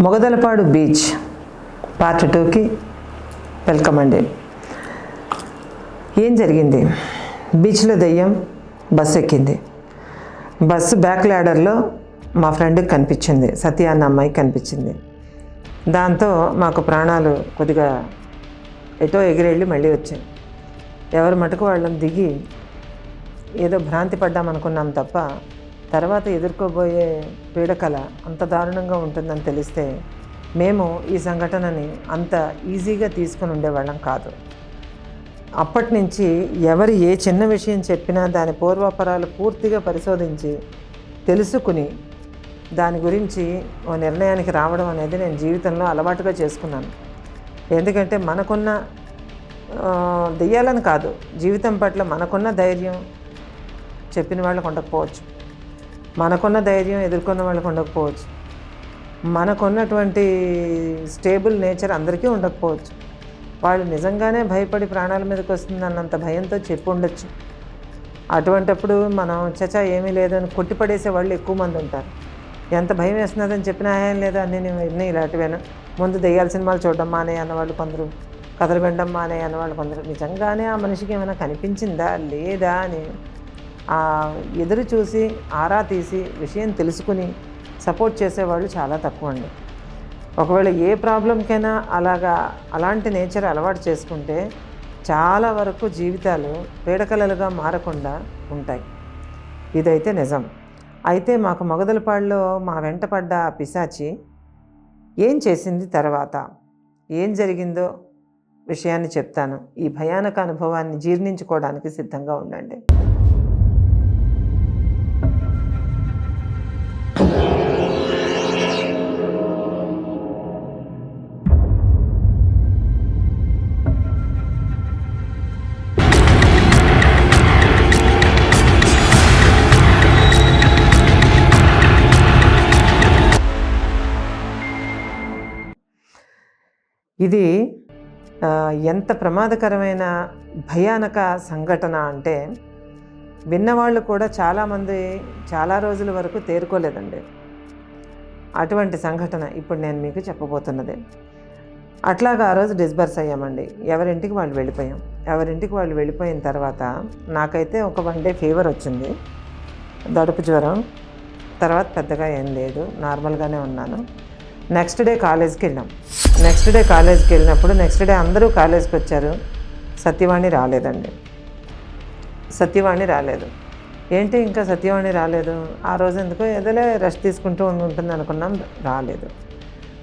మొగదలపాడు beach part టూకి welcome అండి. ఏం జరిగింది? బీచ్లో దెయ్యం బస్సు ఎక్కింది. బస్సు బ్యాక్ ల్యాడర్లో మా ఫ్రెండ్కి కనిపించింది. సత్య అన్న అమ్మాయికి కనిపించింది. దాంతో మాకు ప్రాణాలు కొద్దిగా ఎటో ఎగిరెళ్ళి మళ్ళీ వచ్చాయి. ఎవరు మటుకు వాళ్ళం దిగి ఏదో భ్రాంతి పడ్డామనుకున్నాం తప్ప తర్వాత ఎదుర్కోబోయే పీడకల అంత దారుణంగా ఉంటుందని తెలిస్తే మేము ఈ సంఘటనని అంత ఈజీగా తీసుకుని ఉండేవాళ్ళం కాదు. అప్పటి నుంచి ఎవరు ఏ చిన్న విషయం చెప్పినా దాని పూర్వాపరాలు పూర్తిగా పరిశోధించి తెలుసుకుని దాని గురించి ఓ నిర్ణయానికి రావడం అనేది నేను జీవితంలో అలవాటుగా చేసుకున్నాను. ఎందుకంటే మనకున్న దెయ్యాలని కాదు జీవితం పట్ల మనకున్న ధైర్యం చెప్పిన వాళ్ళకు ఉండకపోవచ్చు. మనకున్న ధైర్యం ఎదుర్కొన్న వాళ్ళకు ఉండకపోవచ్చు. మనకున్నటువంటి స్టేబుల్ నేచర్ అందరికీ ఉండకపోవచ్చు. వాళ్ళు నిజంగానే భయపడి ప్రాణాల మీదకి వస్తుంది అన్నంత భయంతో చెప్పు ఉండొచ్చు. అటువంటప్పుడు మనం చచా ఏమీ లేదని కొట్టిపడేసే వాళ్ళు ఎక్కువ మంది ఉంటారు. ఎంత భయం వేస్తున్నదని చెప్పినా ఏం లేదా నేను ఇన్ని ఇలాంటివేనా? ముందు దెయ్యాల సినిమాలు చూడడం మానే అన్నవాళ్ళు కొందరు. కథలు వినడం మానే అన్నవాళ్ళు కొందరు. నిజంగానే ఆ మనిషికి ఏమైనా కనిపించిందా? లేదా అని ఎదురు చూసి ఆరా తీసి విషయం తెలుసుకుని సపోర్ట్ చేసేవాళ్ళు చాలా తక్కువ అండి ఒకవేళ ఏ ప్రాబ్లంకైనా అలాగా అలాంటి నేచర్ అలవాటు చేసుకుంటే చాలా వరకు జీవితాలు పీడకలలుగా మారకుండా ఉంటాయి. ఇదైతే నిజం. అయితే మాకు మొగదలపాడులో మా వెంట పడ్డ పిశాచి ఏం చేసింది తర్వాత? ఏం జరిగిందో విషయాన్ని చెప్తాను. ఈ భయానక అనుభవాన్ని జీర్ణించుకోవడానికి సిద్ధంగా ఉండండి. ఇది ఎంత ప్రమాదకరమైన భయానక సంఘటన అంటే విన్నవాళ్ళు కూడా చాలామంది చాలా రోజుల వరకు తేరుకోలేదండి. అటువంటి సంఘటన ఇప్పుడు నేను మీకు చెప్పబోతున్నది. అట్లాగా ఆ రోజు డిస్బర్స్ అయ్యామండి. ఎవరింటికి వాళ్ళు వెళ్ళిపోయాం. ఎవరింటికి వాళ్ళు వెళ్ళిపోయిన తర్వాత నాకైతే ఒక వన్ డే ఫీవర్ వచ్చింది. దడుపు జ్వరం తర్వాత పెద్దగా ఏం లేదు. నార్మల్గానే ఉన్నాను. నెక్స్ట్ డే కాలేజ్కి వెళ్ళాం. నెక్స్ట్ డే కాలేజ్కి వెళ్ళినప్పుడు నెక్స్ట్ డే అందరూ కాలేజ్కి వచ్చారు. సత్యవాణి రాలేదండి. సత్యవాణి రాలేదు. ఏంటి ఇంకా సత్యవాణి రాలేదు? ఆ రోజు ఎందుకో ఏదోలే రెస్ట్ తీసుకుంటూ ఉంటుంది అనుకున్నాం. రాలేదు.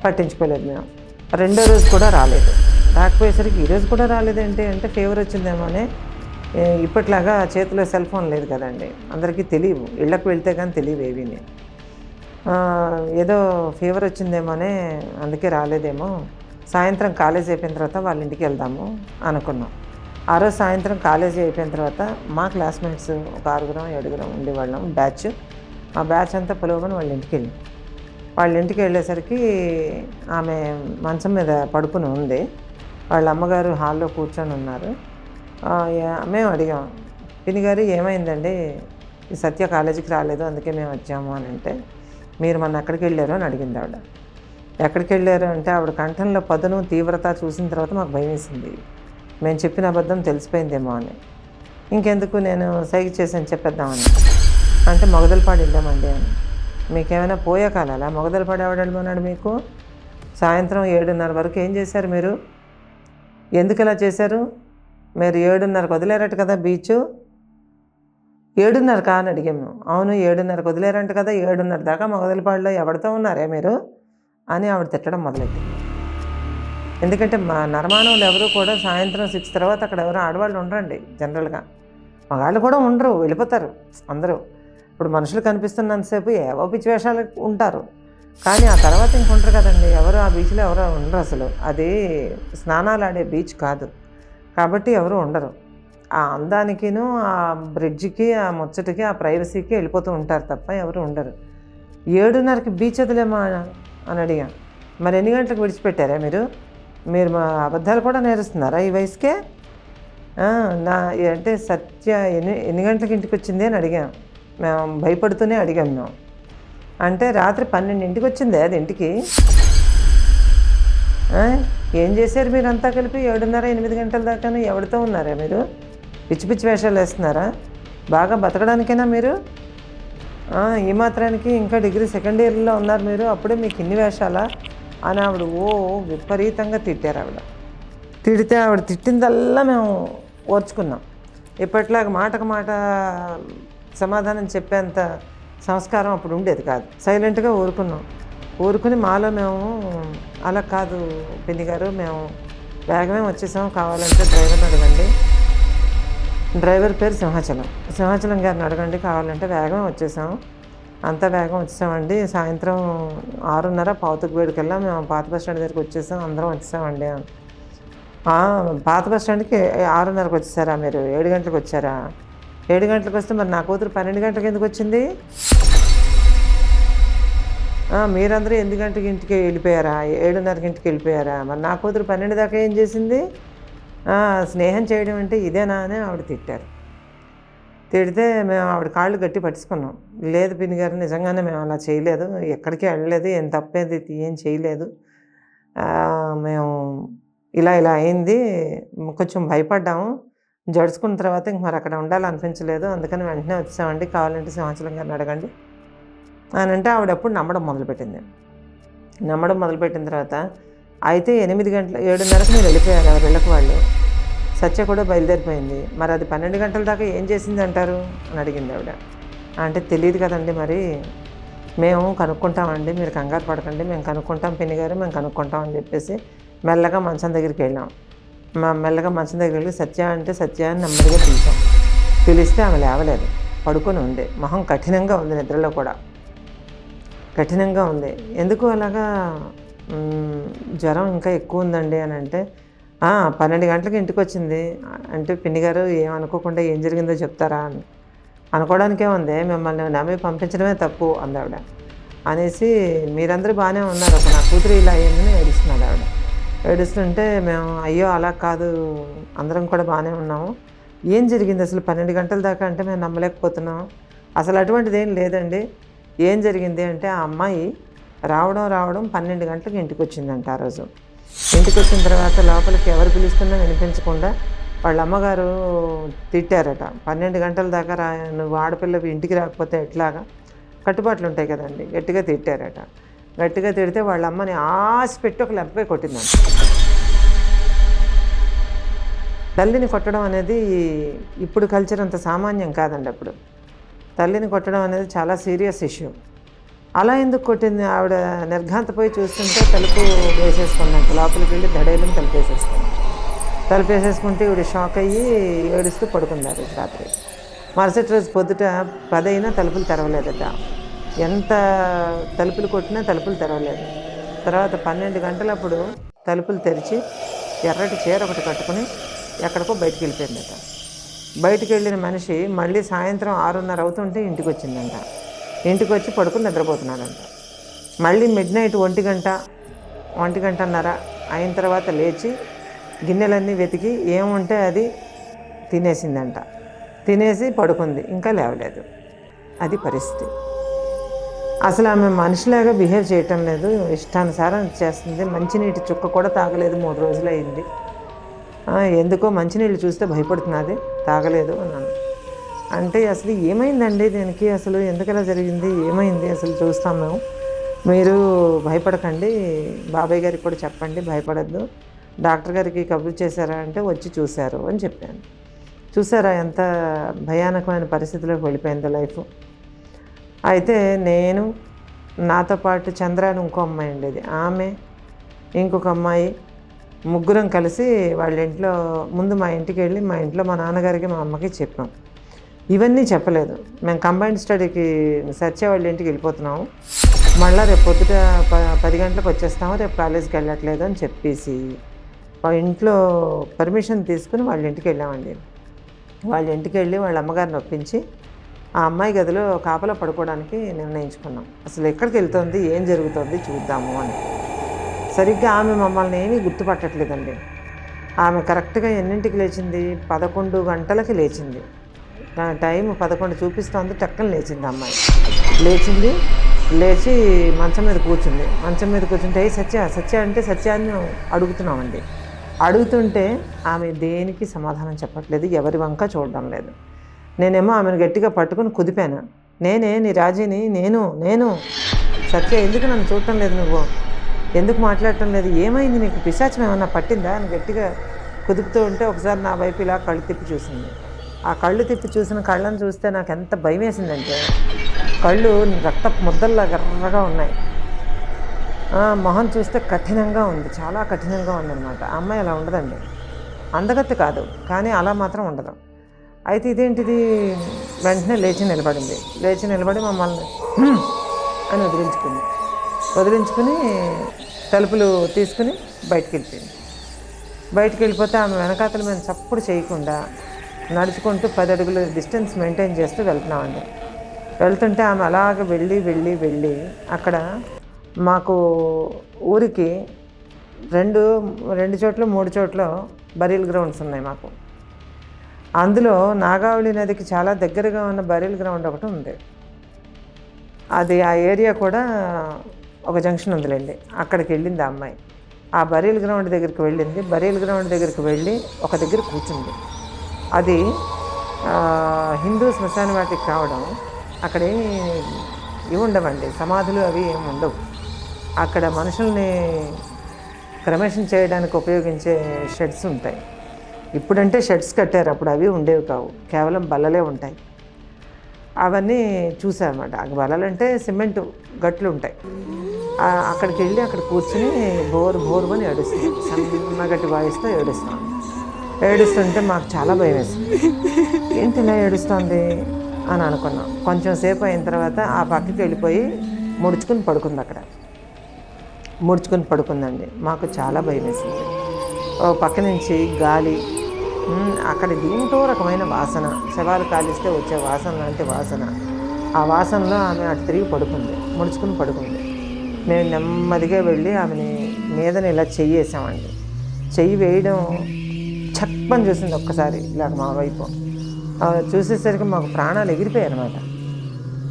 పట్టించుకోలేదు మేము. రెండో రోజు కూడా రాలేదు. రాకపోయేసరికి ఈ రోజు కూడా రాలేదేంటి అంటే ఫీవర్ వచ్చిందేమో అని ఇప్పట్లాగా చేతిలో సెల్ ఫోన్ లేదు కదండి. అందరికీ తెలియవు. ఇళ్ళకు వెళ్తే కానీ తెలియవు ఏవీని. ఏదో ఫీవర్ వచ్చిందేమోనే అందుకే రాలేదేమో. సాయంత్రం కాలేజ్ అయిపోయిన తర్వాత వాళ్ళ ఇంటికి వెళ్దాము అనుకున్నాం. ఆ రోజు సాయంత్రం కాలేజీ అయిపోయిన తర్వాత మా క్లాస్మేట్స్ ఒక ఆరుగురం ఏడుగురం ఉండేవాళ్ళం బ్యాచ్. ఆ బ్యాచ్ అంతా పిలువమని వాళ్ళ ఇంటికి వెళ్ళి. వాళ్ళ ఇంటికి వెళ్ళేసరికి ఆమె మంచం మీద పడుకుని ఉంది. వాళ్ళ అమ్మగారు హాల్లో కూర్చొని ఉన్నారు. మేము అడిగాం పిన్ని గారు ఏమైందండి? ఈ సత్య కాలేజీకి రాలేదు అందుకే మేము వచ్చాము అని అంటే మీరు మొన్న ఎక్కడికి వెళ్ళారు అని అడిగింది ఆవిడ. ఎక్కడికి వెళ్ళారు అంటే ఆవిడ కంఠంలో పదును తీవ్రత చూసిన తర్వాత మాకు భయం వేసింది. మేము చెప్పిన అబద్ధం తెలిసిపోయిందేమో అని. ఇంకెందుకు నేను సైకి చేసాను చెప్పేద్దామని. అంటే మొగదలపాడు వెళ్ళామండి అని. మీకేమైనా పోయే కాలాలా? మొగదలపాడు ఎవడు వెళ్ళమన్నాడు మీకు? సాయంత్రం ఏడున్నర వరకు ఏం చేశారు మీరు? ఎందుకు ఇలా చేశారు? మీరు ఏడున్నరకు వదిలేరట కదా బీచ్? ఏడున్నర కా అని అడిగాము అవును ఏడున్నరకు వదిలేరంట కదా ఏడున్నర దాకా మగదలిపాడులో ఎవరితో ఉన్నారే మీరు? అని ఆవిడ తిట్టడం మొదలెట్టింది ఎందుకంటే మా నరమానవులు ఎవరు కూడా సాయంత్రం సిక్స్ తర్వాత అక్కడ ఎవరు ఆడవాళ్ళు ఉండరండి జనరల్గా. మగాళ్ళు కూడా ఉండరు వెళ్ళిపోతారు అందరూ. ఇప్పుడు మనుషులు కనిపిస్తున్నంతసేపు ఏవో పిచ్చి వేషాలు ఉంటారు. కానీ ఆ తర్వాత ఇంకొంటారు కదండి ఎవరు ఆ బీచ్లో ఎవరు ఉండరు అసలు. అది స్నానాలు ఆడే బీచ్ కాదు. కాబట్టి ఎవరు ఉండరు. ఆ అందానికిను ఆ బ్రిడ్జ్కి ఆ ముచ్చటికి ఆ ప్రైవసీకి వెళ్ళిపోతూ ఉంటారు తప్ప ఎవరు ఉండరు. ఏడున్నరకి బీచ్ వదిలేమా అని అడిగా మరి ఎన్ని గంటలకు విడిచిపెట్టారా మీరు? మీరు మా అబద్ధాలు కూడా నేరుస్తున్నారా ఈ వయసుకే? నా అంటే సత్య ఎన్ని ఎన్ని గంటలకు ఇంటికి వచ్చింది అని అడిగాం మేము భయపడుతూనే అడిగాం మేము. అంటే రాత్రి పన్నెండింటికి వచ్చింది అది ఇంటికి? ఏం చేశారు మీరు అంతా కలిపి ఏడున్నర ఎనిమిది గంటల దాకాను ఎవరితో ఉన్నారా మీరు? పిచ్చి పిచ్చి వేషాలు వేస్తున్నారా? బాగా బతకడానికైనా మీరు? ఈ మాత్రానికి ఇంకా డిగ్రీ సెకండ్ ఇయర్లో ఉన్నారు మీరు. అప్పుడే మీకు ఇన్ని వేషాలా? అని ఆవిడ ఓ విపరీతంగా తిట్టారు ఆవిడ. తిడితే ఆవిడ తిట్టిందల్లా మేము ఓర్చుకున్నాం. ఇప్పట్లాగా మాటకు మాట సమాధానం చెప్పేంత సంస్కారం అప్పుడు ఉండేది కాదు. సైలెంట్గా ఊరుకున్నాం. ఊరుకుని మాలో మేము అలా కాదు పిన్ని గారు మేము వేగమే వచ్చేసాం. కావాలంటే డ్రైవర్ అడగండి డ్రైవర్ పేరు సింహాచలం. సింహాచలం గారిని అడగండి కావాలంటే వేగమే వచ్చేసాం. అంత వేగం వచ్చేసామండి. సాయంత్రం ఆరున్నర పావుతుకు వేడికల్లా మేము పాత బస్ స్టాండ్ దగ్గరికి వచ్చేసాం. అందరం వచ్చేసామండి. పాత బస్ స్టాండ్కి ఆరున్నరకు వచ్చేసారా మీరు? ఏడు గంటలకు వచ్చారా? ఏడు గంటలకు వస్తే మరి నా కూతురు పన్నెండు గంటలకు ఎందుకు వచ్చింది? మీరందరూ ఎనిమిది గంటలకి ఇంటికి వెళ్ళిపోయారా? ఏడున్నరకి ఇంటికి వెళ్ళిపోయారా? మరి నా కూతురు పన్నెండు దాకా ఏం చేసింది? స్నేహం చేయడం అంటే ఇదేనా అని ఆవిడ తిట్టారు. తిడితే మేము ఆవిడ కాళ్ళు గట్టి పట్టుకున్నాం లేదు పిన్ని గారు నిజంగానే మేము అలా చేయలేదు. ఎక్కడికి వెళ్ళలేదు. ఏం తప్పేది? ఏం చేయలేదు. మేము ఇలా ఇలా అయింది. కొంచెం భయపడ్డాము. జడుచుకున్న తర్వాత ఇంక మరి అక్కడ ఉండాలనిపించలేదు. అందుకని వెంటనే వచ్చామండి కావాలంటే సింహాచలం గారిని అడగండి అని అంటే ఆవిడ ఎప్పుడు నమ్మడం మొదలుపెట్టింది. నమ్మడం మొదలుపెట్టిన తర్వాత అయితే ఎనిమిది గంటల ఏడున్నరకు మీరు వెళ్ళిపోయారు ఎవరు వెళ్ళక వాళ్ళు. సత్య కూడా బయలుదేరిపోయింది. మరి అది పన్నెండు గంటల దాకా ఏం చేసింది అంటారు? అని అడిగింది ఆవిడ. అంటే తెలియదు కదండి మరి. మేము కనుక్కుంటామండి మీరు కంగారు పడకండి. మేము కనుక్కుంటాం పిన్ని గారు మేము కనుక్కుంటాం అని చెప్పేసి మెల్లగా మంచం దగ్గరికి వెళ్ళాం. మా మెల్లగా మంచం దగ్గరికి వెళ్ళి సత్య అంటే సత్య అని నెమ్మదిగా పిలిచాం. పిలిస్తే ఆమె లేవలేదు. పడుకొని ఉంది. మొహం కఠినంగా ఉంది నిద్రలో కూడా. కఠినంగా ఉంది. ఎందుకు అలాగా? జ్వరం ఇంకా ఎక్కువ ఉందండి అని అంటే పన్నెండు గంటలకు ఇంటికి వచ్చింది. అంటే పిన్ని గారు ఏం ఏం జరిగిందో చెప్తారా అని అనుకోవడానికే ఉంది. మిమ్మల్ని నమ్మి పంపించడమే తప్పు అంది ఆవిడ. అనేసి మీరందరూ బాగానే ఉన్నారు. ఒక నా కూతురు ఇలా అయ్యిందని ఏడుస్తున్నాడు ఆవిడ. ఏడుస్తుంటే మేము అయ్యో అలా కాదు. అందరం కూడా బాగానే ఉన్నాము. ఏం జరిగింది అసలు? పన్నెండు గంటల దాకా అంటే మేము నమ్మలేకపోతున్నాం. అసలు అటువంటిది ఏం లేదండి. ఏం జరిగింది అంటే ఆ అమ్మాయి రావడం రావడం పన్నెండు గంటలకు ఇంటికి వచ్చిందంట ఆ రోజు. ఇంటికి వచ్చిన తర్వాత లోపలికి ఎవరు పిలుస్తున్నా వినిపించకుండా వాళ్ళ అమ్మగారు తిట్టారట. పన్నెండు గంటల దాకా రా నువ్వు ఆడపిల్లవి ఇంటికి రాకపోతే ఎట్లాగా? కట్టుబాట్లు ఉంటాయి కదండి గట్టిగా తిట్టారట. గట్టిగా తిడితే వాళ్ళ అమ్మని ఆశ పెట్టి ఒక లెప్పే కొట్టిందంట. తల్లిని కొట్టడం అనేది ఇప్పుడు కల్చర్ అంత సామాన్యం కాదండి అప్పుడు. తల్లిని కొట్టడం అనేది చాలా సీరియస్ ఇష్యూ. అలా ఎందుకు కొట్టింది? ఆవిడ నిర్ఘాంతపోయి చూస్తుంటే తలుపు వేసేసుకున్నాక లోపలికి వెళ్ళి దడేలను తలుపు వేసేసుకుంది తలుపు వేసేసుకుంటే ఈవిడ షాక్ అయ్యి ఏడుస్తూ పడుకున్నారు రాత్రి. మరుసటి రోజు పొద్దుట పదైనా తలుపులు తెరవలేదట. ఎంత తలుపులు కొట్టినా తలుపులు తెరవలేదు. తర్వాత పన్నెండు గంటలప్పుడు తలుపులు తెరిచి ఎర్రటి చీర ఒకటి కట్టుకుని ఎక్కడికో బయటికి వెళ్ళిపోయిందట. బయటికి వెళ్ళిన మనిషి మళ్ళీ సాయంత్రం ఆరున్నర అవుతుంటే ఇంటికి వచ్చిందంట. ఇంటికి వచ్చి పడుకుని నిద్రపోతున్నాడంట. మళ్ళీ మిడ్ నైట్ ఒంటి గంట ఒంటి గంటన్నర అయిన తర్వాత లేచి గిన్నెలన్నీ వెతికి ఏముంటే అది తినేసిందంట. తినేసి పడుకుంది ఇంకా లేవలేదు. అది పరిస్థితి. అసలు ఆమె మనిషిలాగా బిహేవ్ చేయటం లేదు. ఇష్టానుసారం చేస్తుంది. మంచినీటి చుక్క కూడా తాగలేదు. మూడు రోజులు అయింది ఎందుకో మంచినీళ్ళు చూస్తే భయపడుతున్నది. తాగలేదు అన్నాను. అంటే అసలు ఏమైందండి దీనికి? అసలు ఎందుకలా జరిగింది? ఏమైంది? అసలు చూస్తాం మేము. మీరు భయపడకండి. బాబాయ్ గారికి కూడా చెప్పండి భయపడద్దు. డాక్టర్ గారికి కబురు చేశారా అంటే వచ్చి చూశారు అని చెప్పాను. చూసారా ఎంత భయానకమైన పరిస్థితిలోకి వెళ్ళిపోయిందో లైఫ్. అయితే నేను నాతో పాటు చంద్ర అని ఇంకో అమ్మాయి ఉండేది. ఆమె ఇంకొక అమ్మాయి ముగ్గురం కలిసి వాళ్ళ ఇంట్లో ముందు మా ఇంటికి వెళ్ళి మా ఇంట్లో మా నాన్నగారికి మా అమ్మకి చెప్పాం. ఇవన్నీ చెప్పలేదు. మేము కంబైన్డ్ స్టడీకి సచ్చే వాళ్ళ ఇంటికి వెళ్ళిపోతున్నాము. మళ్ళీ రేపు పొద్దుట ప పది గంటలకు వచ్చేస్తాము. రేపు కాలేజీకి వెళ్ళట్లేదు అని చెప్పేసి ఇంట్లో పర్మిషన్ తీసుకుని వాళ్ళ ఇంటికి వెళ్ళామండి. వాళ్ళ ఇంటికి వెళ్ళి వాళ్ళ అమ్మగారిని ఒప్పించి ఆ అమ్మాయి గదిలో కాపలా పడుకోవడానికి నిర్ణయించుకున్నాం. అసలు ఎక్కడికి వెళ్తుంది? ఏం జరుగుతుంది? చూద్దాము అని. సరిగ్గా ఆమె మమ్మల్ని ఏమీ గుర్తుపట్టట్లేదండి. ఆమె కరెక్ట్గా ఎన్నింటికి లేచింది? పదకొండు గంటలకి లేచింది. టైం పదకొండు చూపిస్తోంది టక్కన లేచింది అమ్మాయి. లేచింది లేచి మంచం మీద కూర్చుంది. మంచం మీద కూర్చుంటే సత్య సత్య అంటే సత్యాన్ని అడుగుతున్నామండి. అడుగుతుంటే ఆమె దేనికి సమాధానం చెప్పట్లేదు ఎవరి వంక చూడడం లేదు. నేనేమో ఆమెను గట్టిగా పట్టుకుని కుదిపాను. నేనే నీ రాజీని నేను నేను. సత్య ఎందుకు నన్ను చూడటం లేదు నువ్వు? ఎందుకు మాట్లాడటం లేదు? ఏమైంది నీకు? పిశాచం ఏమన్నా పట్టిందా? అని గట్టిగా కుదుపుతూ ఉంటే ఒకసారి నా వైపు ఇలా కళ్ళు తిప్పి చూసింది. ఆ కళ్ళు తిప్పి చూసిన కళ్ళని చూస్తే నాకు ఎంత భయం వేసిందంటే కళ్ళు రక్త ముద్దల్లా ఎర్రగా ఉన్నాయి. మొహం చూస్తే కఠినంగా ఉంది చాలా కఠినంగా ఉందన్నమాట. ఆ అమ్మాయి అలా ఉండదండి. అందగత్తు కాదు కానీ అలా మాత్రం ఉండదు. అయితే ఇదేంటిది? వెంటనే లేచి నిలబడింది. లేచి నిలబడి మమ్మల్ని అని వదిలించుకుంది. వదిలించుకుని తలుపులు తీసుకుని బయటికి వెళ్ళిపోయింది. బయటికి వెళ్ళిపోతే ఆమె వెనకాతల మేము చప్పుడు చేయకుండా నడుచుకుంటూ పది అడుగులు డిస్టెన్స్ మెయింటైన్ చేస్తూ వెళ్తున్నామండి. వెళ్తుంటే ఆమె అలాగ వెళ్ళి వెళ్ళి వెళ్ళి అక్కడ మాకు ఊరికి రెండు రెండు చోట్ల మూడు చోట్ల బరీల్ గ్రౌండ్స్ ఉన్నాయి మాకు. అందులో నాగావళి నదికి చాలా దగ్గరగా ఉన్న బరీల్ గ్రౌండ్ ఒకటి ఉంది. అది ఆ ఏరియా కూడా ఒక జంక్షన్ ఉందిలేండి. అక్కడికి వెళ్ళింది ఆ అమ్మాయి. ఆ బరీల్ గ్రౌండ్ దగ్గరికి వెళ్ళింది. బరీల్ గ్రౌండ్ దగ్గరికి వెళ్ళి ఒక దగ్గర కూర్చుంది. అది హిందూ శ్మశాన వాటికి కావడం అక్కడేమి ఇవి ఉండవండి. సమాధులు అవి ఏమి ఉండవు. అక్కడ మనుషుల్ని క్రమేషన్ చేయడానికి ఉపయోగించే షెడ్స్ ఉంటాయి. ఇప్పుడంటే షెడ్స్ కట్టారు అప్పుడు అవి ఉండేవి కావు. కేవలం బల్లలే ఉంటాయి. అవన్నీ చూసామన్నమాట. బల్లలు అంటే సిమెంట్ గట్లు ఉంటాయి. అక్కడికి వెళ్ళి అక్కడ కూర్చుని బోరు బోరు అని ఏడుస్తాం. సన్నగట్టి వాయిస్తో ఏడుస్తాం. ఏడుస్తుంటే మాకు చాలా భయం వేసింది ఏంటి ఇలా ఏడుస్తుంది? అని అనుకున్నాం. కొంచెం సేపు అయిన తర్వాత ఆ పక్కకి వెళ్ళిపోయి ముడుచుకుని పడుకుంది అక్కడ. ముడుచుకుని పడుకుందండి. మాకు చాలా భయం వేసింది ఓ పక్క నుంచి గాలి అక్కడ దీంతో రకమైన వాసన. శవాలు కాలిస్తే వచ్చే వాసన లాంటి వాసన. ఆ వాసనలో ఆమె అటు తిరిగి పడుకుంది. ముడుచుకుని పడుకుంది. మేము నెమ్మదిగా వెళ్ళి ఆమెని మీదని ఇలా చెయ్యి వేసామండి చెయ్యి వేయడం చప్పని చూసింది ఒక్కసారి ఇలాగ మా వైపు. చూసేసరికి మాకు ప్రాణాలు ఎగిరిపోయాయి అనమాట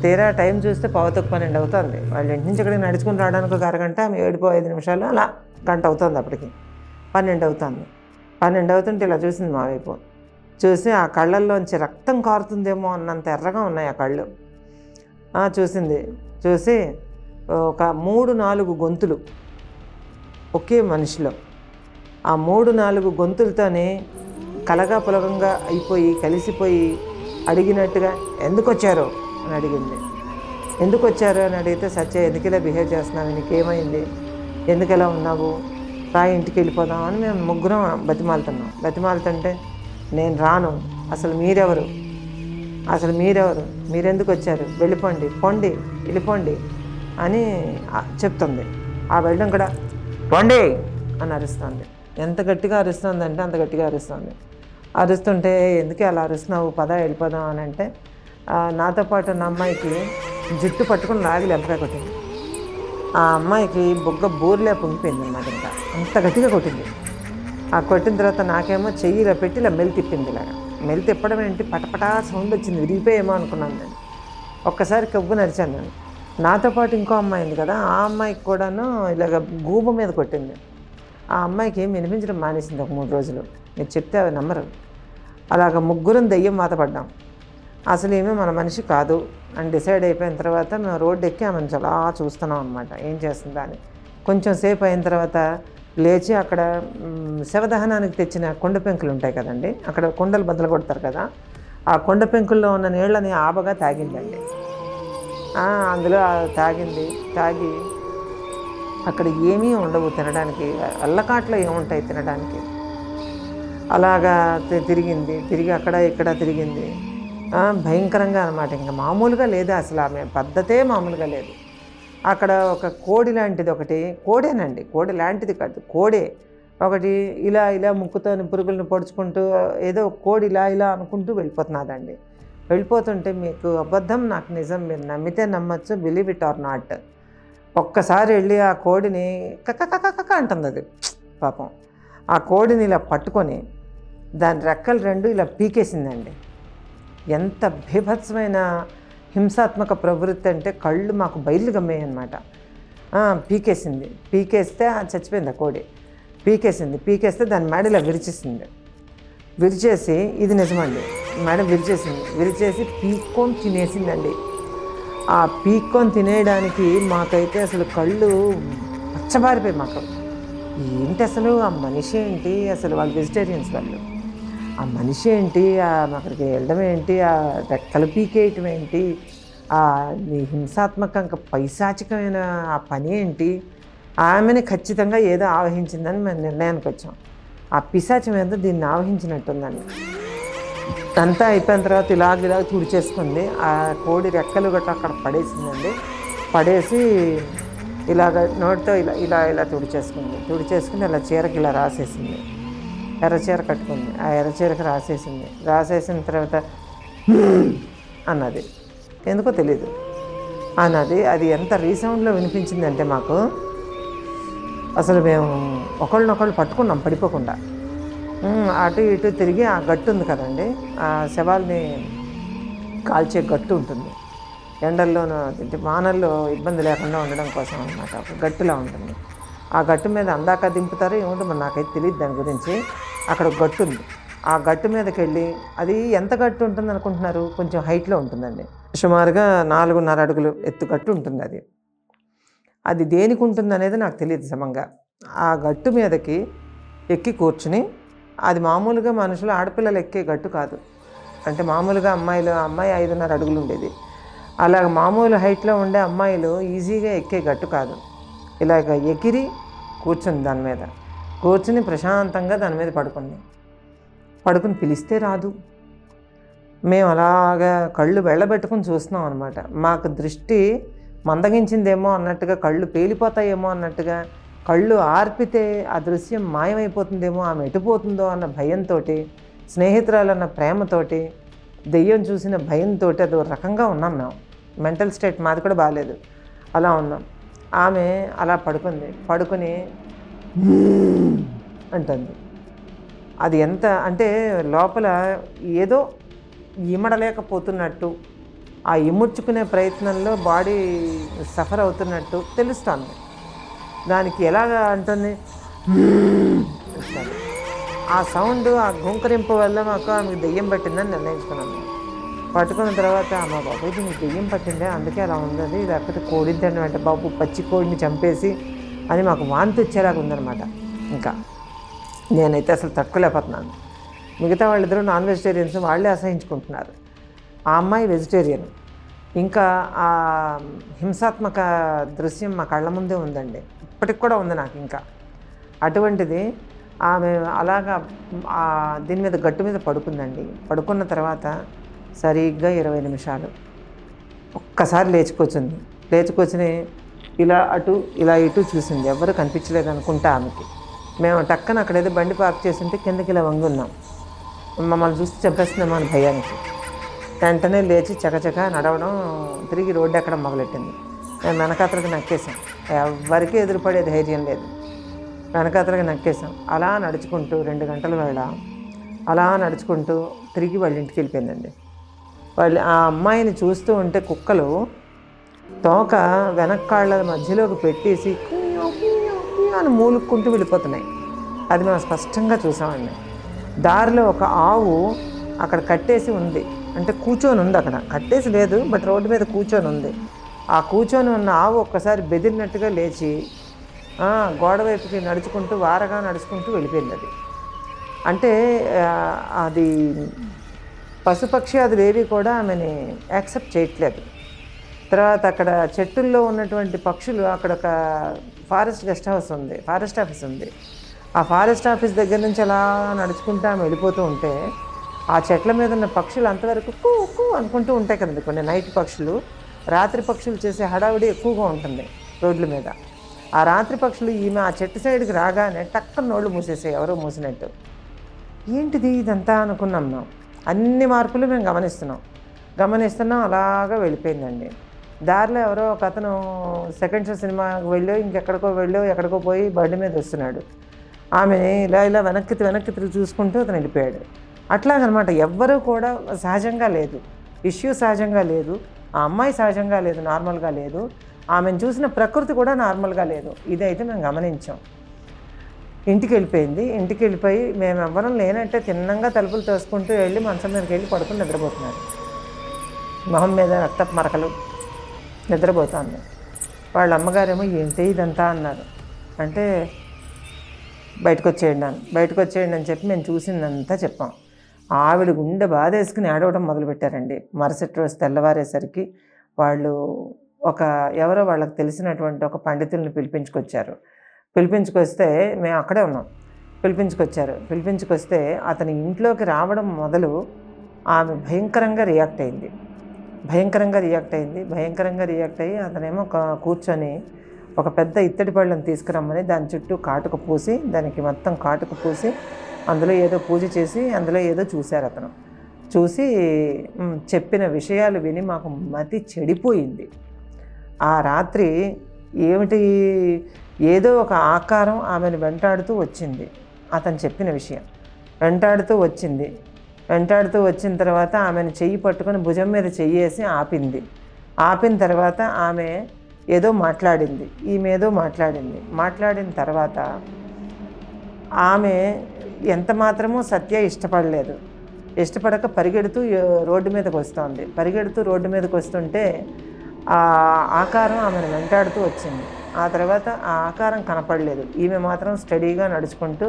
తీరా టైం చూస్తే పావుతొక్క పన్నెండు అవుతుంది. వాళ్ళ ఇంటి నుంచి ఇక్కడికి నడుచుకుని రావడానికి ఒక అరగంట ఏడిపో ఐదు నిమిషాలు అలా గంట అవుతుంది అప్పటికి. పన్నెండు అవుతుంది. పన్నెండు అవుతుంటే ఇలా చూసింది మా వైపు. చూసి ఆ కళ్ళల్లోంచి రక్తం కారుతుందేమో అన్నంత ఎర్రగా ఉన్నాయి ఆ కళ్ళు. చూసింది. చూసి ఒక మూడు నాలుగు గొంతులు ఒకే మనిషిలో. ఆ మూడు నాలుగు గొంతులతోనే కలగా పులగంగా అయిపోయి కలిసిపోయి అడిగినట్టుగా ఎందుకు వచ్చారు? అని అడిగింది. ఎందుకు వచ్చారు? అని అడిగితే సత్య ఎందుకు ఇలా బిహేవ్ చేస్తున్నావు? నీకేమైంది? ఎందుకు ఇలా ఉన్నావు? రా ఇంటికి వెళ్ళిపోదాం అని మేము ముగ్గురం బతిమాలుతున్నాం. బతిమాలుతుంటే నేను రాను. అసలు మీరెవరు? అసలు మీరెవరు? మీరెందుకు వచ్చారు? వెళ్ళిపోండి. పొండి. వెళ్ళిపోండి అని చెప్తుంది. ఆ వెళ్ళడం కూడా పొండి అని అరుస్తుంది. ఎంత గట్టిగా అరుస్తుందంటే అంత గట్టిగా అరుస్తుంది. అరుస్తుంటే ఎందుకే అలా అరుస్తున్నావు? పద వెళ్ళిపోదాం అని అంటే నాతో పాటు ఉన్న అమ్మాయికి జుట్టు పట్టుకుని లాగి లెంపకాయ కొట్టింది. ఆ అమ్మాయికి బొగ్గ బోర్లే పొంగిపోయింది అన్నమాట ఇంకా. అంత గట్టిగా కొట్టింది. ఆ కొట్టిన తర్వాత నాకేమో చెయ్యి ఇలా పెట్టి ఇలా మెలి తిప్పింది ఇలాగా. మెలి తిప్పడం ఏంటి? పటపటా సౌండ్ వచ్చింది. విరిగిపోయేమో అనుకున్నాను నేను. ఒక్కసారి కవ్వు నరిచాను నేను. నాతో పాటు ఇంకో అమ్మాయి ఉంది కదా ఆ అమ్మాయికి కూడాను ఇలాగ గూబ మీద కొట్టింది. ఆ అమ్మాయికి ఏం వినిపించడం మానేసింది ఒక మూడు రోజులు. మీరు చెప్తే అవి నమ్మరు. అలాగ ముగ్గురం దెయ్యం మాతపడ్డాం అసలేమీ అసలు ఏమీ మన మనిషి కాదు అని డిసైడ్ అయిపోయిన తర్వాత మేము రోడ్డు ఎక్కి ఆమెను చాలా చూస్తున్నాం అనమాట ఏం చేస్తుందా అని. కొంచెం సేపు అయిన తర్వాత లేచి అక్కడ శవదహనానికి తెచ్చిన కొండ పెంకులు ఉంటాయి కదండి అక్కడ కొండలు బద్దలు కొడతారు కదా ఆ కొండ పెంకుల్లో ఉన్న నీళ్ళని ఆబగా తాగిందండి. అందులో తాగింది తాగి అక్కడ ఏమీ ఉండవు తినడానికి. అల్లకాట్లో ఏముంటాయి తినడానికి? అలాగా తిరిగింది. తిరిగి అక్కడ ఇక్కడ తిరిగింది. భయంకరంగా అనమాట ఇంకా మామూలుగా లేదు అసలు ఆమె. పద్ధతే మామూలుగా లేదు. అక్కడ ఒక కోడి లాంటిది ఒకటి. కోడేనండి. కోడి లాంటిది కాదు. కోడే. ఒకటి ఇలా ఇలా ముక్కుతోని పురుగులను పొడుచుకుంటూ ఏదో కోడి ఇలా ఇలా అనుకుంటూ వెళ్ళిపోతున్నదండి. వెళ్ళిపోతుంటే మీకు అబద్ధం నాకు నిజం. మీరు నమ్మితే నమ్మచ్చు. బిలీవ్ ఇట్ ఆర్ నాట్ ఒక్కసారి వెళ్ళి ఆ కోడిని కక్క అంటుంది అది. పాపం. ఆ కోడిని ఇలా పట్టుకొని దాని రెక్కలు రెండు ఇలా పీకేసిందండి. ఎంత భీభత్సమైన హింసాత్మక ప్రవృత్తి అంటే కళ్ళు మాకు బయలు గమ్మాయి పీకేసింది. పీకేస్తే చచ్చిపోయింది ఆ కోడి. పీకేసింది. పీకేస్తే దాని మెడలో విరిచేసింది. విరిచేసి ఇది నిజమండి. మెడ విరిచేసింది. విరిచేసి పీక్కొని తినేసిందండి. ఆ పీక్కొని తినేయడానికి మాకైతే అసలు కళ్ళు పచ్చబారిపోయి మాకు. ఏంటి అసలు ఆ మనిషి ఏంటి? అసలు వాళ్ళు వెజిటేరియన్స్ వాళ్ళు. ఆ మనిషి ఏంటి? ఆ అక్కడికి వెళ్ళడం ఏంటి? ఆ రెక్కలు పీకేయటం ఏంటి? ఆ హింసాత్మకంగా పైశాచికమైన ఆ పని ఏంటి? ఆమెని ఖచ్చితంగా ఏదో ఆవహించిందని మేము నిర్ణయానికి వచ్చాం. ఆ పిశాచం ఏదో దీన్ని ఆవహించినట్టుందండి. అంతా అయిపోయిన తర్వాత ఇలాగ ఇలాగ తుడిచేసుకుంది. ఆ కోడి రెక్కలు గట్రా అక్కడ పడేసిందండి. పడేసి ఇలాగ నోటితో ఇలా ఇలా ఇలా తుడిచేసుకుంది. తుడిచేసుకుని ఇలా చీరకి ఇలా రాసేసింది. ఎర్ర చీర కట్టుకుంది. ఆ ఎర్రచీరకి రాసేసింది. రాసేసిన తర్వాత అన్నది. ఎందుకో తెలీదు. అన్నది అది ఎంత రీసౌండ్లో వినిపించిందంటే మాకు అసలు మేము ఒకళ్ళనొకళ్ళు పట్టుకున్నాం పడిపోకుండా. అటు ఇటు తిరిగి ఆ గట్టు ఉంది కదండి. ఆ శవాల్ని కాల్చే గట్టు ఉంటుంది. ఎండల్లోనూ వానల్లో ఇబ్బంది లేకుండా ఉండడం కోసం అనమాట గట్టులా ఉంటుంది. ఆ గట్టు మీద అందాక దింపుతారో ఏముంటో మరి నాకైతే తెలియదు దాని గురించి. అక్కడ ఒక గట్టు ఉంది. ఆ గట్టు మీదకి వెళ్ళి అది ఎంత గట్టు ఉంటుంది అనుకుంటున్నారు? కొంచెం హైట్లో ఉంటుందండి. సుమారుగా నాలుగున్నర అడుగులు ఎత్తు గట్టు ఉంటుంది అది. అది దేనికి ఉంటుంది అనేది నాకు తెలియదు సమంగా. ఆ గట్టు మీదకి ఎక్కి కూర్చుని అది మామూలుగా మనుషులు ఆడపిల్లలు ఎక్కే గట్టు కాదు. అంటే మామూలుగా అమ్మాయిలు అమ్మాయి ఐదున్నర అడుగులు ఉండేది. అలాగ మామూలు హైట్లో ఉండే అమ్మాయిలు ఈజీగా ఎక్కే గట్టు కాదు. ఇలాగ ఎగిరి కూర్చుంది దాని మీద. కూర్చుని ప్రశాంతంగా దాని మీద పడుకుంది. పడుకుని పిలిస్తే రాదు. మేము అలాగా కళ్ళు వెళ్ళబెట్టుకుని చూస్తున్నాం అనమాట మాకు దృష్టి మందగించిందేమో అన్నట్టుగా కళ్ళు పేలిపోతాయేమో అన్నట్టుగా కళ్ళు ఆర్పితే ఆ దృశ్యం మాయమైపోతుందేమో ఆమె ఎటుపోతుందో అన్న భయంతో స్నేహితురాలన్న ప్రేమతోటి దెయ్యం చూసిన భయంతో అది ఒక రకంగా ఉన్నాం మేము. మెంటల్ స్టేట్ మాది కూడా బాగాలేదు అలా ఉన్నాం. ఆమె అలా పడుకుంది. పడుకుని అంటుంది. అది ఎంత అంటే లోపల ఏదో ఇమడలేకపోతున్నట్టు ఆ ఇముడ్చుకునే ప్రయత్నంలో బాడీ సఫర్ అవుతున్నట్టు తెలుస్తుంది. దానికి ఎలాగ అంటుంది? ఆ సౌండ్ ఆ గుంకరింపు వల్ల మాకు ఆమెకు దెయ్యం పట్టిందని నిర్ణయించుకున్నాము పట్టుకున్న తర్వాత మా బాబు ఇది మీకు దెయ్యం పట్టిందే అందుకే అలా ఉంది లేకపోతే కోడిద్దని అంటే బాబు పచ్చి కోడిని చంపేసి అని మాకు వాంతి వచ్చేలాగా ఉందన్నమాట. ఇంకా నేనైతే అసలు తట్టుకోలేకపోతున్నాను. మిగతా వాళ్ళిద్దరూ నాన్ వెజిటేరియన్స్ వాళ్ళే అసహించుకుంటున్నారు. ఆ అమ్మాయి వెజిటేరియన్ ఇంకా ఆ హింసాత్మక దృశ్యం మా కళ్ళ ముందే ఉందండి. ఇప్పటికి కూడా ఉంది నాకు ఇంకా. అటువంటిది ఆమె అలాగా దీని మీద గట్టు మీద పడుకుందండి. పడుకున్న తర్వాత సరిగ్గా ఇరవై నిమిషాలు. ఒక్కసారి లేచికొచ్చింది. లేచికొచ్చి ఇలా అటు ఇలా ఇటు చూసింది. ఎవరు కనిపించలేదు అనుకుంటా ఆమెకి. మేము టక్కన అక్కడేదో బండి పార్క్ చేస్తుంటే కిందకి ఇలా వంగి ఉన్నాం. మమ్మల్ని చూసి చెప్పేస్తున్నాం అని భయానికి. వెంటనే లేచి చకచక నడవడం తిరిగి రోడ్డు ఎక్కడం మొదలెట్టింది. మేము వెనకాతలకి నక్కేసాం ఎవరికీ ఎదురుపడే ధైర్యం లేదు. వెనకాతలకి నక్కేసాం అలా నడుచుకుంటూ రెండు గంటల వేళ అలా నడుచుకుంటూ తిరిగి వాళ్ళ ఇంటికి వెళ్ళిపోయిందండి. వాళ్ళు ఆ అమ్మాయిని చూస్తూ ఉంటే కుక్కలు తోక వెనక్కాళ్ళ మధ్యలోకి పెట్టేసి అని మూలుక్కుంటూ వెళ్ళిపోతున్నాయి. అది మేము స్పష్టంగా చూసామండి. దారిలో ఒక ఆవు అక్కడ కట్టేసి ఉంది. అంటే కూర్చొని ఉంది అక్కడ. కట్టేసి లేదు బట్ రోడ్డు మీద కూర్చొని ఉంది. ఆ కూర్చొని ఉన్న ఆవు ఒక్కసారి బెదిరినట్టుగా లేచి గోడ వైపుకి నడుచుకుంటూ వారగా నడుచుకుంటూ వెళ్ళిపోయింది అది. అంటే అది పశుపక్షి అది ఏవి కూడా ఆమెని యాక్సెప్ట్ చేయట్లేదు. తర్వాత అక్కడ చెట్టుల్లో ఉన్నటువంటి పక్షులు అక్కడ ఒక ఫారెస్ట్ గెస్ట్ హౌస్ ఉంది ఫారెస్ట్ ఆఫీస్ ఉంది. ఆ ఫారెస్ట్ ఆఫీస్ దగ్గర నుంచి అలా నడుచుకుంటూ ఆమె వెళ్ళిపోతూ ఉంటే ఆ చెట్ల మీద ఉన్న పక్షులు అంతవరకు కూ కూ అనుకుంటూ ఉంటాయి కదండి. కొన్ని నైట్ పక్షులు రాత్రి పక్షులు చేసే హడావిడి ఎక్కువగా ఉంటుంది రోడ్ల మీద. ఆ రాత్రి పక్షులు ఈమె ఆ చెట్టు సైడ్కి రాగానే టక్కన నోళ్ళు మూసేసాయి ఎవరో మూసినట్టు. ఏంటిది ఇదంతా అనుకున్నాం మేము. అన్ని మార్పులు మేము గమనిస్తున్నాం. గమనిస్తున్నాం అలాగా వెళ్ళిపోయిందండి. దారిలో ఎవరో ఒక అతను సెకండ్ షో సినిమాకి వెళ్ళో ఇంకెక్కడికో వెళ్ళో ఎక్కడికో పోయి బండి మీద వస్తున్నాడు. ఆమె ఇలా ఇలా వెనక్కి వెనక్కి తిరిగి చూసుకుంటూ అతను వెళ్ళిపోయాడు. అట్లాగనమాట ఎవ్వరూ కూడా సహజంగా లేదు. ఇష్యూ సహజంగా లేదు. ఆ అమ్మాయి సహజంగా లేదు నార్మల్గా లేదు. ఆమెను చూసిన ప్రకృతి కూడా నార్మల్గా లేదు. ఇదైతే మేము గమనించాం. ఇంటికి వెళ్ళిపోయింది ఇంటికి వెళ్ళిపోయి మేము ఎవ్వరం లేనట్టే తిన్నంగా తలుపులు తోసుకుంటూ వెళ్ళి మంచం మీదకి వెళ్ళి పడుకుని నిద్రపోతున్నారు. మొహం మీద రక్త మరకలు నిద్రపోతాను వాళ్ళ అమ్మగారేమో ఏంటి ఇదంతా? అన్నారు. అంటే బయటకు వచ్చేయండి అని. బయటకు వచ్చేయండి అని చెప్పి మేము చూసిందంతా చెప్పాం. ఆవిడ గుండె బాధేసుకుని ఏడవడం మొదలుపెట్టారండి. మరుసటి రోజు తెల్లవారేసరికి వాళ్ళు ఒక ఎవరో వాళ్ళకి తెలిసినటువంటి ఒక పండితుల్ని పిలిపించుకొచ్చారు. పిలిపించుకొస్తే మేము అక్కడే ఉన్నాం. పిలిపించుకొచ్చారు. పిలిపించుకొస్తే అతని ఇంట్లోకి రావడం మొదలు ఆమె భయంకరంగా రియాక్ట్ అయింది. భయంకరంగా రియాక్ట్ అయింది. భయంకరంగా రియాక్ట్ అయ్యి అతనేమో కూర్చొని ఒక పెద్ద ఇత్తడి పళ్ళని తీసుకురమ్మని దాని చుట్టూ కాటుక పూసి దానికి మొత్తం కాటుక పూసి అందులో ఏదో పూజ చేసి అందులో ఏదో చూశారు అతను. చూసి చెప్పిన విషయాలు విని మాకు మతి చెడిపోయింది. ఆ రాత్రి ఏమిటి ఏదో ఒక ఆకారం ఆమెను వెంటాడుతూ వచ్చింది. అతను చెప్పిన విషయం వెంటాడుతూ వచ్చింది. వెంటాడుతూ వచ్చిన తర్వాత ఆమెను చెయ్యి పట్టుకొని భుజం మీద చెయ్యేసి ఆపింది. ఆపిన తర్వాత ఆమె ఏదో మాట్లాడింది. ఈమె ఏదో మాట్లాడింది. మాట్లాడిన తర్వాత ఆమె ఎంత మాత్రమూ సత్య ఇష్టపడలేదు. ఇష్టపడక పరిగెడుతూ రోడ్డు మీదకి వస్తోంది. పరిగెడుతూ రోడ్డు మీదకి వస్తుంటే ఆ ఆకారం ఆమెను వెంటాడుతూ వచ్చింది. ఆ తర్వాత ఆ ఆకారం కనపడలేదు. ఈమె మాత్రం స్టడీగా నడుచుకుంటూ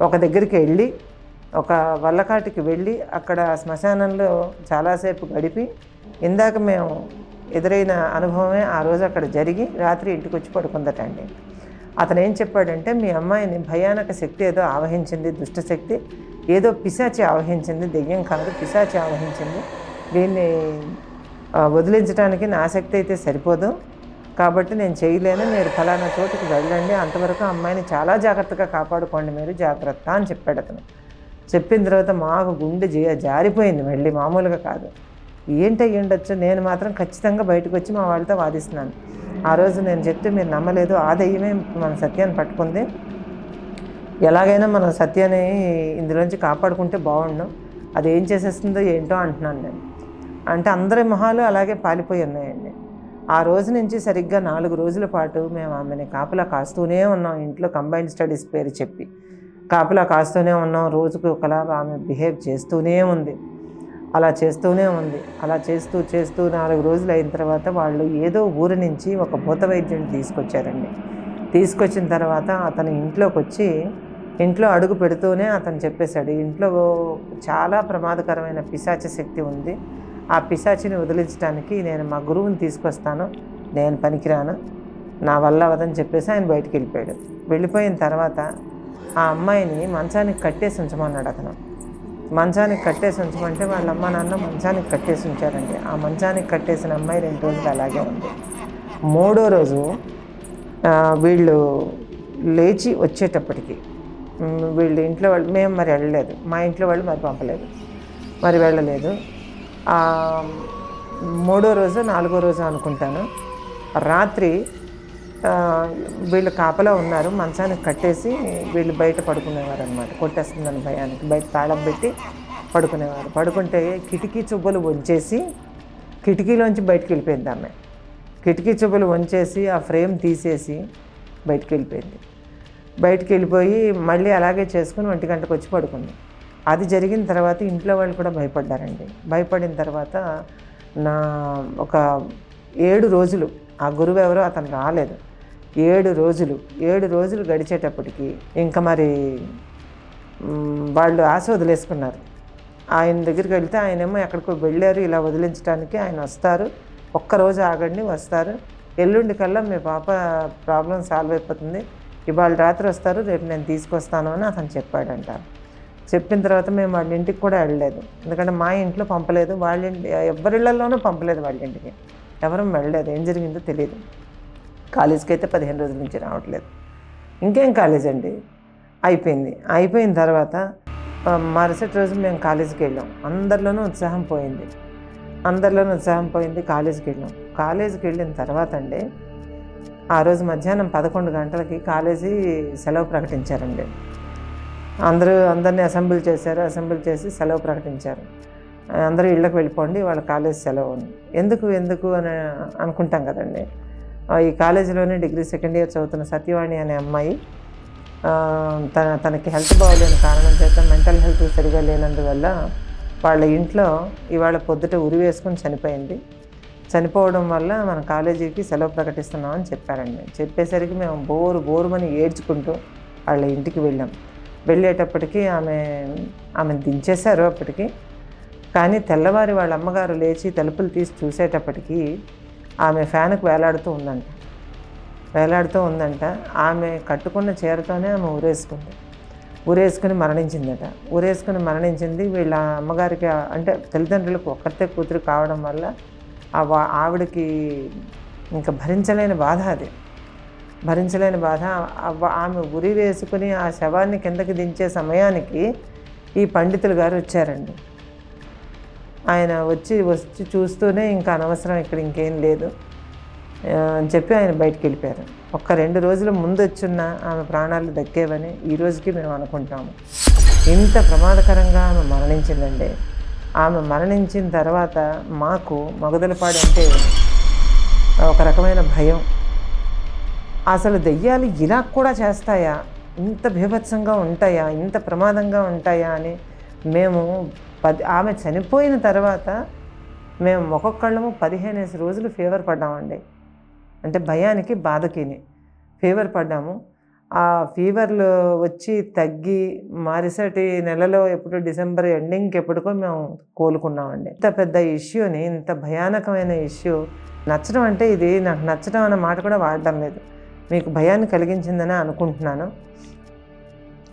ఒక దగ్గరికి వెళ్ళి ఒక వల్లకాటికి వెళ్ళి అక్కడ శ్మశానంలో చాలాసేపు గడిపి ఇందాక మేము ఎదురైన అనుభవమే ఆ రోజు అక్కడ జరిగి రాత్రి ఇంటికి వచ్చి పడుకుందటండి అతను ఏం చెప్పాడంటే మీ అమ్మాయిని భయానక శక్తి ఏదో ఆవహించింది దుష్టశక్తి ఏదో పిశాచి ఆవహించింది దెయ్యం కాదు పిశాచి ఆవహించింది. దీన్ని వదిలించడానికి నా ఆసక్తి అయితే సరిపోదు. కాబట్టి నేను చేయలేను మీరు ఫలానా చోటుకి వెళ్ళండి అంతవరకు అమ్మాయిని చాలా జాగ్రత్తగా కాపాడుకోండి మీరు జాగ్రత్త అని చెప్పాడు అతను. చెప్పిన తర్వాత మాకు గుండె జా- జారిపోయింది మళ్ళీ మామూలుగా కాదు. ఏంటి ఉండొచ్చు నేను మాత్రం ఖచ్చితంగా బయటకు వచ్చి మా వాళ్ళతో వాదిస్తున్నాను. ఆ రోజు నేను చెప్తే మీరు నమ్మలేదు. ఆ దయ్యమే మన సత్యాన్ని పట్టుకుంది. ఎలాగైనా మనం సత్యాన్ని ఇందులోంచి కాపాడుకుంటే బాగుండు. అది ఏం చేసేస్తుందో ఏంటో అంటున్నాను నేను. అంటే అందరి మొహాలు అలాగే పాలిపోయి ఉన్నాయండి. ఆ రోజు నుంచి సరిగ్గా నాలుగు రోజుల పాటు మేము ఆమెని కాపలా కాస్తూనే ఉన్నాం. ఇంట్లో కంబైన్డ్ స్టడీస్ పేరు చెప్పి. కాపలా కాస్తూనే ఉన్నాం. రోజుకు ఒకలా ఆమె బిహేవ్ చేస్తూనే ఉంది. అలా చేస్తూనే ఉంది. అలా చేస్తూ చేస్తూ నాలుగు రోజులు అయిన తర్వాత వాళ్ళు ఏదో ఊరి నుంచి ఒక భూత వైద్యుని తీసుకొచ్చారండి. తీసుకొచ్చిన తర్వాత అతను ఇంట్లోకి వచ్చి ఇంట్లో అడుగు పెడుతూనే అతను చెప్పేశాడు ఇంట్లో చాలా ప్రమాదకరమైన పిశాచ శక్తి ఉంది. ఆ పిశాచిని వదిలించడానికి నేను మా గురువుని తీసుకొస్తాను. నేను పనికిరాను. నా వల్ల అవదని చెప్పేసి ఆయన బయటికి వెళ్ళిపోయాడు. వెళ్ళిపోయిన తర్వాత ఆ అమ్మాయిని మంచానికి కట్టేసి ఉంచమన్నాడు అతను. మంచానికి కట్టేసి ఉంచమంటే వాళ్ళ అమ్మ నాన్న మంచానికి కట్టేసి ఉంచారండి. ఆ మంచానికి కట్టేసిన అమ్మాయి రెండు రోజులు అలాగే ఉంది. మూడో రోజు వీళ్ళు లేచి వచ్చేటప్పటికి వీళ్ళు ఇంట్లో వాళ్ళు మేము మరి వెళ్ళలేదు. మా ఇంట్లో వాళ్ళు మరి పంపలేదు. మరి వెళ్ళలేదు. మూడో రోజు నాలుగో రోజు అనుకుంటాను. రాత్రి వీళ్ళు కాపలా ఉన్నారు మంచానికి కట్టేసి వీళ్ళు బయట పడుకునేవారు అనమాట కొట్టేస్తుందని భయానికి. బయట తాళం పెట్టి పడుకునేవారు. పడుకుంటే కిటికీ చుబ్బలు వంచేసి కిటికీలోంచి బయటకు వెళ్ళిపోయింది ఆమె. కిటికీ చుబ్బలు వంచేసి ఆ ఫ్రేమ్ తీసేసి బయటికి వెళ్ళిపోయింది. బయటికి వెళ్ళిపోయి మళ్ళీ అలాగే చేసుకుని ఒంటి గంటకు వచ్చి పడుకుంది. అది జరిగిన తర్వాత ఇంట్లో వాళ్ళు కూడా భయపడ్డారండి. భయపడిన తర్వాత నా ఒక ఏడు రోజులు ఆ గురువు ఎవరో అతను రాలేదు. ఏడు రోజులు ఏడు రోజులు గడిచేటప్పటికి ఇంకా మరి వాళ్ళు ఆశ వదిలేసుకున్నారు. ఆయన దగ్గరికి వెళ్తే ఆయనేమో ఎక్కడికో వెళ్ళారు ఇలా వదిలించడానికి ఆయన వస్తారు. ఒక్కరోజు ఆగండి వస్తారు. ఎల్లుండి కల్లా మీ పాప ప్రాబ్లం సాల్వ్ అయిపోతుంది. ఇవాళ రాత్రి వస్తారు రేపు నేను తీసుకొస్తాను అని అతను చెప్పాడంట. చెప్పిన తర్వాత మేము వాళ్ళ ఇంటికి కూడా వెళ్ళలేదు. ఎందుకంటే మా ఇంట్లో పంపలేదు వాళ్ళ ఇంటి ఎవరిళ్ళలోనూ పంపలేదు వాళ్ళ ఇంటికి. ఎవరూ వెళ్ళలేదు ఏం జరిగిందో తెలియదు కాలేజీకి అయితే పదిహేను రోజుల నుంచి రావట్లేదు. ఇంకేం కాలేజ్ అండి? అయిపోయింది. అయిపోయిన తర్వాత మరుసటి రోజు మేము కాలేజీకి వెళ్ళాం. అందరిలోనూ ఉత్సాహం పోయింది. అందరిలోనూ ఉత్సాహం పోయింది కాలేజీకి వెళ్ళాం. కాలేజీకి వెళ్ళిన తర్వాత అండి ఆ రోజు మధ్యాహ్నం పదకొండు గంటలకి కాలేజీ సెలవు ప్రకటించారండి. అందరూ అందరినీ అసెంబ్లీ చేశారు అసెంబ్లీ చేసి సెలవు ప్రకటించారు. అందరూ ఇళ్ళకి వెళ్ళిపోండి వాళ్ళ కాలేజ్ సెలవు ఎందుకు ఎందుకు అని అనుకుంటాం కదండి. ఈ కాలేజీలోనే డిగ్రీ సెకండ్ ఇయర్ చదువుతున్న సత్యవాణి అనే అమ్మాయి తన తనకి హెల్త్ బాగోలేని కారణం చేత మెంటల్ హెల్త్ సరిగా లేనందువల్ల వాళ్ళ ఇంట్లో ఇవాళ పొద్దుట ఉరి వేసుకొని చనిపోయింది. చనిపోవడం వల్ల మన కాలేజీకి సెలవు ప్రకటిస్తున్నామని చెప్పారండి. చెప్పేసరికి మేము బోరు బోరుమని ఏడ్చుకుంటూ వాళ్ళ ఇంటికి వెళ్ళాం. వెళ్ళేటప్పటికి ఆమె ఆమె దించేశారు అప్పటికి. కానీ తెల్లవారి వాళ్ళ అమ్మగారు లేచి తలుపులు తీసి చూసేటప్పటికి ఆమె ఫ్యాన్కు వేలాడుతూ ఉందంట. వేలాడుతూ ఉందంట. ఆమె కట్టుకున్న చీరతోనే ఆమె ఊరేసుకుంది. ఊరేసుకుని మరణించిందట. ఊరేసుకుని మరణించింది వీళ్ళ అమ్మగారికి అంటే తల్లిదండ్రులకు ఒక్కరితే కూతురు కావడం వల్ల ఆ వా- ఆవిడకి ఇంకా భరించలేని బాధ అది. భరించలేని బాధ. ఆమె ఉరి వేసుకుని ఆ శవాన్ని కిందకి దించే సమయానికి ఈ పండితులు గారు వచ్చారండి. ఆయన వచ్చి వచ్చి చూస్తూనే ఇంకా అనవసరం ఇక్కడ ఇంకేం లేదు. అని చెప్పి ఆయన బయటికి వెళ్ళిపోయారు. ఒక్క రెండు రోజుల ముందు వచ్చిన ఆమె ప్రాణాలు దక్కేవని ఈ రోజుకి మేము అనుకుంటాము. ఇంత ప్రమాదకరంగా ఆమె మరణించిందండి. ఆమె మరణించిన తర్వాత మాకు మగదలపాడు అంటే ఒక రకమైన భయం. అసలు దెయ్యాలు ఇలా కూడా చేస్తాయా? ఇంత బీభత్సంగా ఉంటాయా? ఇంత ప్రమాదంగా ఉంటాయా? అని మేము పది ఆమె చనిపోయిన తర్వాత మేము ఒక్కొక్కళ్ళము పదిహేనేసి రోజులు ఫీవర్ పడ్డామండి. అంటే భయానికి బాధకిని. ఫీవర్ పడ్డాము. ఆ ఫీవర్లు వచ్చి తగ్గి మరుసటి నెలలో ఎప్పుడు డిసెంబర్ ఎండింగ్కి ఎప్పటికో మేము కోలుకున్నామండి. ఇంత పెద్ద ఇష్యూని ఇంత భయానకమైన ఇష్యూ నచ్చడం అంటే ఇది నాకు నచ్చడం అన్న మాట కూడా వాడడం లేదు. మీకు భయాన్ని కలిగించిందని అనుకుంటున్నాను.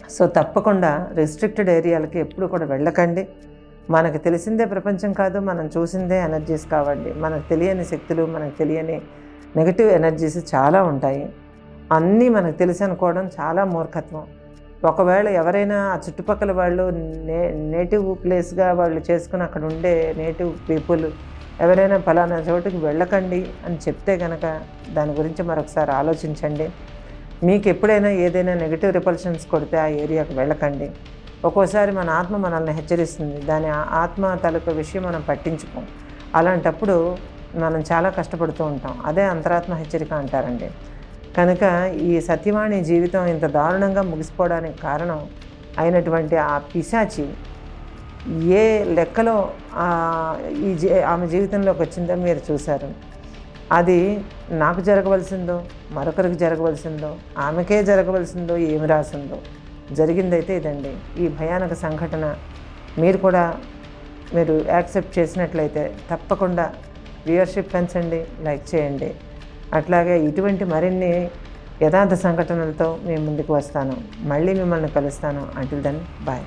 సో తప్పకుండా రెస్ట్రిక్టెడ్ ఏరియాలకి ఎప్పుడు కూడా వెళ్ళకండి. మనకు తెలిసిందే ప్రపంచం కాదు మనం చూసిందే ఎనర్జీస్ కావండి. మనకు తెలియని శక్తులు మనకు తెలియని నెగటివ్ ఎనర్జీస్ చాలా ఉంటాయి. అన్నీ మనకు తెలిసి అనుకోవడం చాలా మూర్ఖత్వం. ఒకవేళ ఎవరైనా ఆ చుట్టుపక్కల వాళ్ళు నే నేటివ్ ప్లేస్గా వాళ్ళు చేసుకుని అక్కడ ఉండే నేటివ్ పీపుల్ ఎవరైనా ఫలానా చోటుకి వెళ్ళకండి అని చెప్తే కనుక దాని గురించి మరొకసారి ఆలోచించండి. మీకు ఎప్పుడైనా ఏదైనా నెగిటివ్ రిపల్షన్స్ కొడితే ఆ ఏరియాకి వెళ్ళకండి. ఒక్కోసారి మన ఆత్మ మనల్ని హెచ్చరిస్తుంది. దాని ఆత్మ తలకు విషయం మనం పట్టించుకోం. అలాంటప్పుడు మనం చాలా కష్టపడుతూ ఉంటాం. అదే అంతరాత్మ హెచ్చరిక అంటారండి. కనుక ఈ సత్యవాణి జీవితం ఇంత దారుణంగా ముగిసిపోవడానికి కారణం అయినటువంటి ఆ పిశాచి ఏ లెక్కలో ఈ జీ ఆమె జీవితంలోకి వచ్చిందో మీరు చూశారు. అది నాకు జరగవలసిందో మరొకరికి జరగవలసిందో ఆమెకే జరగవలసిందో ఏమి రాసిందో. జరిగిందైతే ఇదండి. ఈ భయానక సంఘటన మీరు కూడా మీరు యాక్సెప్ట్ చేసినట్లయితే తప్పకుండా వ్యూవర్షిప్ పెంచండి లైక్ చేయండి. అట్లాగే ఇటువంటి మరిన్ని యథార్థ సంఘటనలతో మేము ముందుకు వస్తాను. మళ్ళీ మిమ్మల్ని కలుస్తాను. Until then bye